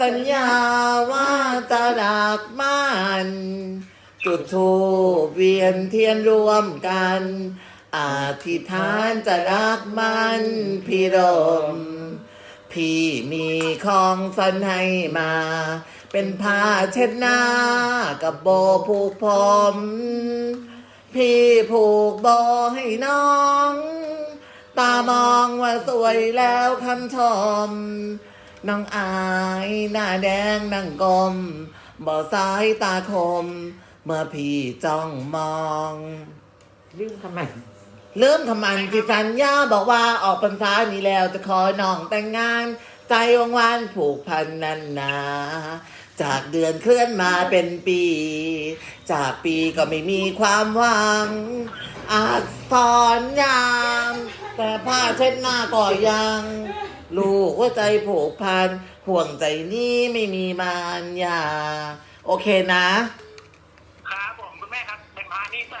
สัญญาว่าจะรักมันจุดทูปเวียนเทียนรวมกันอธิษฐานจะรักมันพี่รม พี่มีของสันให้มา เป็นผ้าเช็ดหน้ากับโบผูกผมพี่ผูกโบให้น้อง ตามองว่าสวยแล้วคำชม น้องอายหน้าแดงนั่งกลมบ่สายตาคม เมื่อพี่จ้องมองลืมทำไมเริ่มทำมันที่สัญญาบอกว่าออกพรรษานี้แล้วจะขอน้องแต่งงาน ใจวงวานผูกพันนันนาจากเดือนเคลื่อนมาเป็นปี จากปีก็ไม่มีความหวังอาจสอนยาม แต่ผ้าเช็ดหน้าก่อยัง ลูกว่าใจผูกพันห่วงใจนี้ไม่มีมารยา โอเคนะ ครับผมคุณแม่ครับเป็นพานี่ใส่